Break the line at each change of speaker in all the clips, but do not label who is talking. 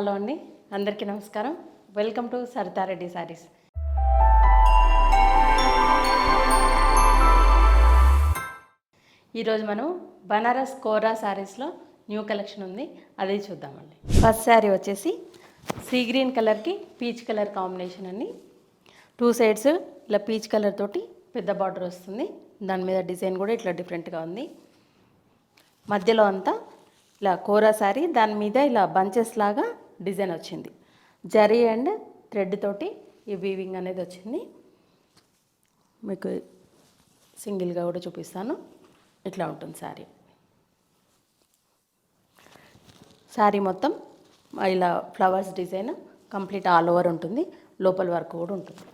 Hello అండి అందరికీ నమస్కారం. వెల్కమ్ టు సరితారెడ్డి శారీస్ ఈరోజు మనం బనారస్ కోరా శారీస్లో న్యూ కలెక్షన్ ఉంది అదే చూద్దామండి. ఫస్ట్ శారీ వచ్చేసి సీ గ్రీన్ కలర్కి పీచ్ కలర్ కాంబినేషన్ అండి. టూ సైడ్స్ ఇలా పీచ్ కలర్ తోటి పెద్ద బార్డర్ వస్తుంది. దాని మీద డిజైన్ కూడా ఇట్లా డిఫరెంట్గా ఉంది. మధ్యలో అంతా ఇలా కోరా శారీ దాని మీద ఇలా బంచెస్ లాగా డిజైన్ వచ్చింది. జరీ అండ్ థ్రెడ్ తోటి ఈ వీవింగ్ అనేది వచ్చింది. మీకు సింగిల్గా కూడా చూపిస్తాను. ఇట్లా ఉంటుంది శారీ. శారీ మొత్తం ఇలా flowers design complete all over ఉంటుంది. లోపల వరకు కూడా ఉంటుంది.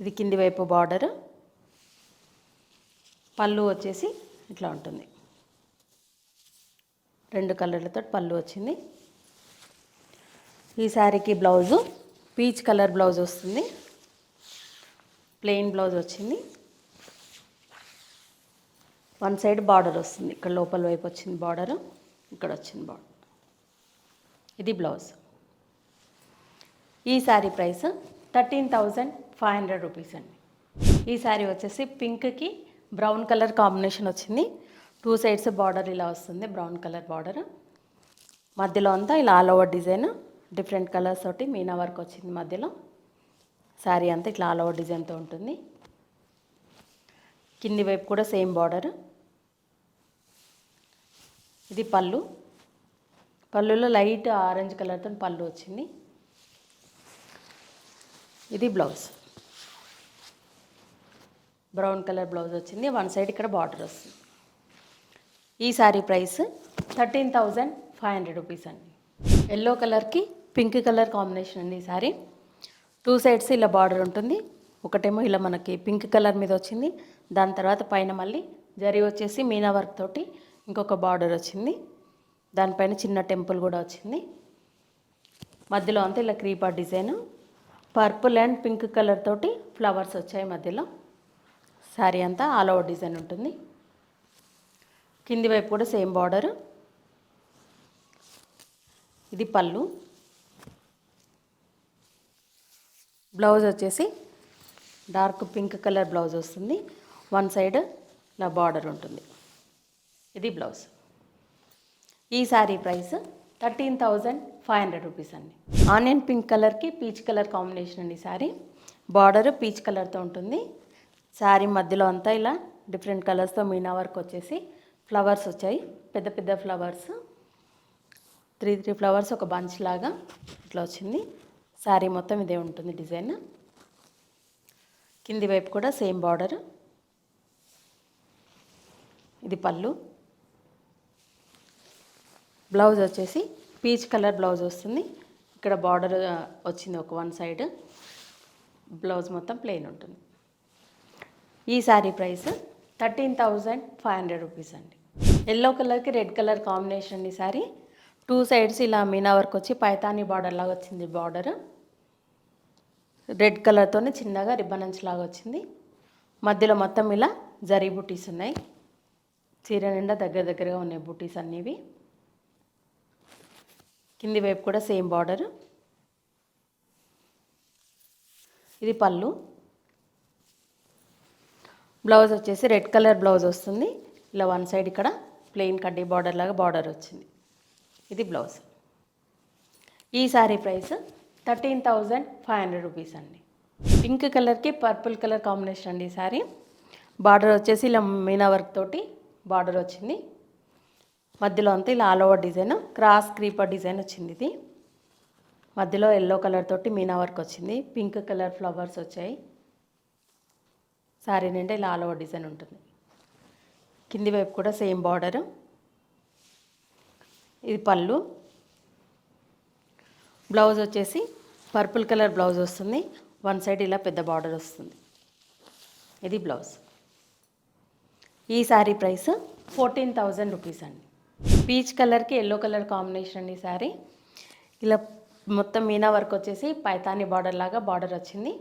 ఇది కింది వైపు బార్డర్. పళ్ళు వచ్చేసి ఇట్లా ఉంటుంది. రెండు కలర్లతో పళ్ళు వచ్చింది. ఈ శారీకి బ్లౌజు పీచ్ కలర్ బ్లౌజ్ వస్తుంది. ప్లెయిన్ బ్లౌజ్ వచ్చింది. వన్ సైడ్ బార్డర్ వస్తుంది. ఇక్కడ లోపల వైపు వచ్చింది బార్డర్ ఇక్కడ వచ్చింది బార్డర్. ఇది బ్లౌజ్. ఈ sari price thirteen thousand five hundred rupees అండి. ఈ శారీ వచ్చేసి పింక్కి బ్రౌన్ కలర్ కాంబినేషన్ వచ్చింది. టూ సైడ్స్ బార్డర్ ఇలా వస్తుంది బ్రౌన్ కలర్ బార్డర్. మధ్యలో అంతా ఇలా all over design different colours తోటి మీనా వర్క్ వచ్చింది మధ్యలో. శారీ అంతా ఇట్లా ఆల్ ఓవర్ డిజైన్తో ఉంటుంది. కింది వైపు కూడా సేమ్ బార్డర్. ఇది పళ్ళు. పళ్ళులో లైట్ ఆరెంజ్ కలర్తో పళ్ళు వచ్చింది. ఇది బ్లౌజ్. బ్రౌన్ కలర్ బ్లౌజ్ వచ్చింది. వన్ సైడ్ ఇక్కడ బార్డర్ వస్తుంది. ఈ sari price thirteen thousand five hundred rupees అండి. ఎల్లో కలర్కి పింక్ కలర్ కాంబినేషన్ అండి ఈ శారీ టూ సైడ్స్ ఇలా బార్డర్ ఉంటుంది. ఒకటేమో ఇలా మనకి పింక్ కలర్ మీద వచ్చింది. దాని తర్వాత పైన మళ్ళీ జరీ వచ్చేసి మీనా వర్క్ తోటి ఇంకొక బార్డర్ వచ్చింది. దానిపైన చిన్న టెంపుల్ కూడా వచ్చింది. మధ్యలో అంతా ఇలా creeper design purple and pink colour తోటి ఫ్లవర్స్ వచ్చాయి మధ్యలో. శారీ అంతా ఆల్ ఓవర్ డిజైన్ ఉంటుంది. కింది వైపు కూడా సేమ్ బార్డర్. ఇది పళ్ళు. బ్లౌజ్ వచ్చేసి డార్క్ పింక్ కలర్ బ్లౌజ్ వస్తుంది. వన్ సైడ్ ఇలా బార్డర్ ఉంటుంది. ఇది బ్లౌజ్. ఈ sari price thirteen thousand five hundred rupees అండి. ఆనియన్ పింక్ కలర్కి పీచ్ కలర్ కాంబినేషన్ అండి శారీ. బార్డర్ పీచ్ కలర్తో ఉంటుంది. శారీ మధ్యలో అంతా ఇలా డిఫరెంట్ కలర్స్తో మీనా వర్క్ వచ్చేసి ఫ్లవర్స్ వచ్చాయి. పెద్ద పెద్ద ఫ్లవర్స్. త్రీ త్రీ ఫ్లవర్స్ ఒక బంచ్ లాగా ఇట్లా వచ్చింది. శారీ మొత్తం ఇదే ఉంటుంది డిజైన్. కింది వైపు కూడా సేమ్ బార్డర్. ఇది పళ్ళు. బ్లౌజ్ వచ్చేసి పీచ్ కలర్ బ్లౌజ్ వస్తుంది. ఇక్కడ బార్డర్ వచ్చింది ఒక వన్ సైడ్. బ్లౌజ్ మొత్తం ప్లెయిన్ ఉంటుంది. ఈ sari price thirteen thousand five hundred rupees అండి. ఎల్లో కలర్కి రెడ్ కలర్ కాంబినేషన్ ఈ సారీ. టూ సైడ్స్ ఇలా మీనా వర్క్ వచ్చి పైతానీ బార్డర్ లాగా వచ్చింది బార్డర్. రెడ్ కలర్తోనే చిన్నగా రిబ్బన్ రిబ్బనన్స్ లాగా వచ్చింది. మధ్యలో మొత్తం ఇలా జరీ బుటీస్ ఉన్నాయి. చీర నిండా దగ్గర దగ్గరగా ఉన్నాయి బుటీస్ అన్నివి. కింది వైపు కూడా సేమ్ బార్డర్. ఇది పళ్ళు. బ్లౌజ్ వచ్చేసి రెడ్ కలర్ బ్లౌజ్ వస్తుంది. ఇలా వన్ సైడ్ ఇక్కడ ప్లెయిన్ కడ్డీ బార్డర్ లాగా బార్డర్ వచ్చింది. ఇది బ్లౌజ్. ఈ sari price thirteen thousand five hundred rupees అండి. పింక్ కలర్కి పర్పుల్ కలర్ కాంబినేషన్ అండి ఈ సారీ. బార్డర్ వచ్చేసి ఇలా మీనా వర్క్ తోటి బార్డర్ వచ్చింది. మధ్యలో అంతా ఇలా all over design cross creeper design వచ్చింది ఇది. మధ్యలో ఎల్లో కలర్ తోటి మీనా వర్క్ వచ్చింది. పింక్ కలర్ ఫ్లవర్స్ వచ్చాయి. శారీ నిండా ఇలా ఆల్ ఓవర్ డిజైన్ ఉంటుంది. కింది వైపు కూడా సేమ్ బార్డర్. ఇది పళ్ళు. బ్లౌజ్ వచ్చేసి పర్పుల్ కలర్ బ్లౌజ్ వస్తుంది. వన్ సైడ్ ఇలా పెద్ద బార్డర్ వస్తుంది. ఇది బ్లౌజ్. ఈ sari price fourteen thousand rupees అండి. పీచ్ కలర్కి ఎల్లో కలర్ కాంబినేషన్ అండి శారీ. ఇలా మొత్తం మీనా వర్క్ వచ్చేసి పైతాని బార్డర్ లాగా బార్డర్ వచ్చింది.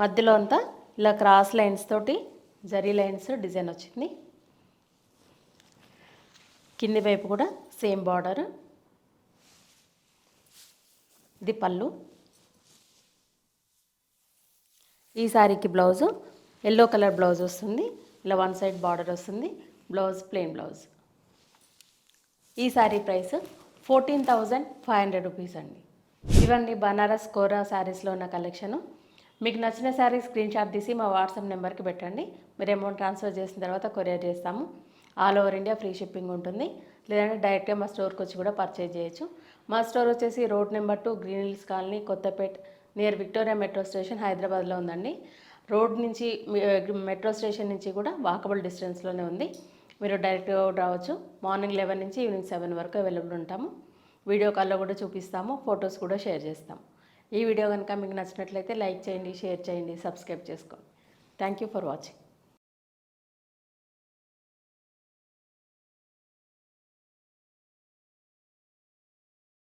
మధ్యలో అంతా ఇలా క్రాస్ లైన్స్ తోటి జరీ లైన్స్ డిజైన్ వచ్చింది. కింది వైపు కూడా సేమ్ బార్డర్. ఇది పళ్ళు. ఈ శారీకి బ్లౌజు. ఎల్లో కలర్ బ్లౌజ్ వస్తుంది. ఇలా వన్ సైడ్ బార్డర్ వస్తుంది. Blouse plain blouse. ఈ sari price fourteen thousand five hundred rupees అండి. ఇవన్నీ బనారస్ కోరా శారీస్లో ఉన్న కలెక్షను. మీకు నచ్చిన శారీ స్క్రీన్ షాట్ తీసి మా వాట్సాప్ నెంబర్కి పెట్టండి. మీరు అమౌంట్ ట్రాన్స్ఫర్ చేసిన తర్వాత కొరియర్ చేస్తాము. All over India free shipping ఉంటుంది. లేదంటే డైరెక్ట్గా మా స్టోర్కి వచ్చి కూడా పర్చేజ్ చేయొచ్చు. మా స్టోర్ వచ్చేసి road number two Green Hills Colony Kothapet near Victoria metro station హైదరాబాద్లో ఉందండి. రోడ్ నుంచి మెట్రో స్టేషన్ నుంచి కూడా వాకబుల్ డిస్టెన్స్లోనే ఉంది. మీరు డైరెక్ట్గా రావచ్చు. మార్నింగ్ లెవెన్ నుంచి ఈవినింగ్ సెవెన్ వరకు అవైలబుల్ ఉంటాము. వీడియో కాల్లో కూడా చూపిస్తాము ఫొటోస్ కూడా షేర్ చేస్తాము ఈ వీడియో కనుక మీకు నచ్చినట్లయితే లైక్ చేయండి షేర్ చేయండి సబ్స్క్రైబ్ చేసుకోండి. Thank you for watching.